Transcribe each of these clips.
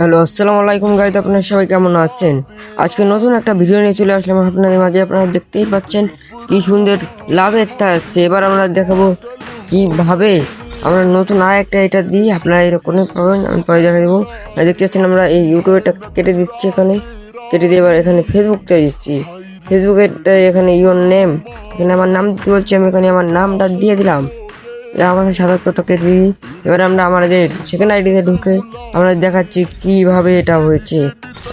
Hello, আসসালামু আলাইকুম guys আপনারা সবাই কেমন আছেন? আজকে নতুন একটা ভিডিও নিয়ে চলে আসলাম আপনাদের মাঝে। আপনারা দেখতেই পাচ্ছেন কি সুন্দর লাভের আছে। এবার আমরা দেখাবো কীভাবে আমরা নতুন আর একটা এটা দিই। আপনারা এরকম পাবেন, আমি পরে দেখা দেবো। আর দেখতে পাচ্ছেন আমরা এই ইউটিউবেরটা কেটে দিচ্ছি এখানে। কেটে দিয়ে এবার এখানে ফেসবুকটা দিচ্ছি। ফেসবুকেরটা এখানে ইউর নেম এখানে আমার নাম দিতে বলছি, আমি এখানে আমার নামটা দিয়ে দিলাম। এ আমাদের সাতাত্তরটাকে দিই। এবার আমরা আমাদের সেকেন্ড আইডিতে ঢুকে আমরা দেখাচ্ছি কীভাবে এটা হয়েছে।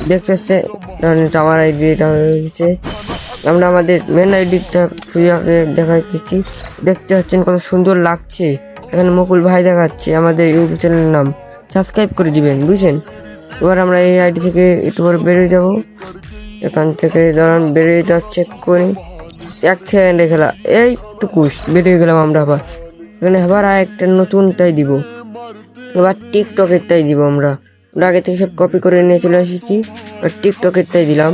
দেখতে পাচ্ছে ধরেন আমার আইডি এটা হয়েছে আমরা আমাদের মেন আইডিটা খুঁজে দেখা দিচ্ছি দেখতে পাচ্ছেন কত সুন্দর লাগছে। এখানে মুকুল ভাই দেখাচ্ছে আমাদের ইউটিউব চ্যানেলের নাম। সাবস্ক্রাইব করে দিবেন, বুঝছেন? এবার আমরা এই আইডি থেকে একটু পরে বেরিয়ে যাব। এখান থেকে ধরেন বেরিয়ে যাচ্ছে করি এক সেকেন্ডে খেলা। এইটুকুস বেরিয়ে গেলাম আমরা আবার। এখানে আবার আর একটা নতুনটাই দিব। এবার টিকটকেরটাই দিব আমরা। আগে থেকে সব কপি করে নিয়ে চলে এসেছি। এবার টিকটকেরটাই দিলাম।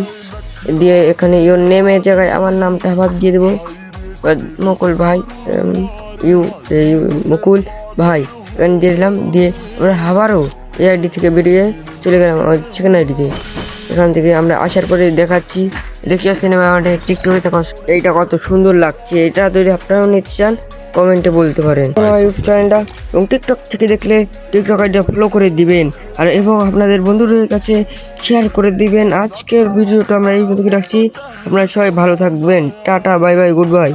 দিয়ে এখানে ইওর নেমের জায়গায় আমার নামটা আবার দিয়ে দেবো। মুকুল ভাই ইউ ইউ, মুকুল ভাই, এখানে দিয়ে দিলাম। দিয়ে আমরা আবারও এই আইডি থেকে বেরিয়ে চলে গেলাম আমার সেকেন্ড আইডিতে। এখান থেকে আমরা আসার পরে দেখাচ্ছি। দেখতে যাচ্ছেন এবার আমাদের টিকটকে দেখো এইটা কত সুন্দর লাগছে। এটা যদি আপনারাও নিতে চান কমেন্টে বলতে পারেন। আমার ইউটিউব চ্যানেলটা এবং টিকটক থেকে দেখলে টিকটক আইডিটা ফলো করে দিবেন। আর এবং আপনাদের বন্ধুদের কাছে শেয়ার করে দিবেন। আজকের ভিডিওটা আমরা এই মতো রাখছি। আপনারা সবাই ভালো থাকবেন। Tata bye bye good bye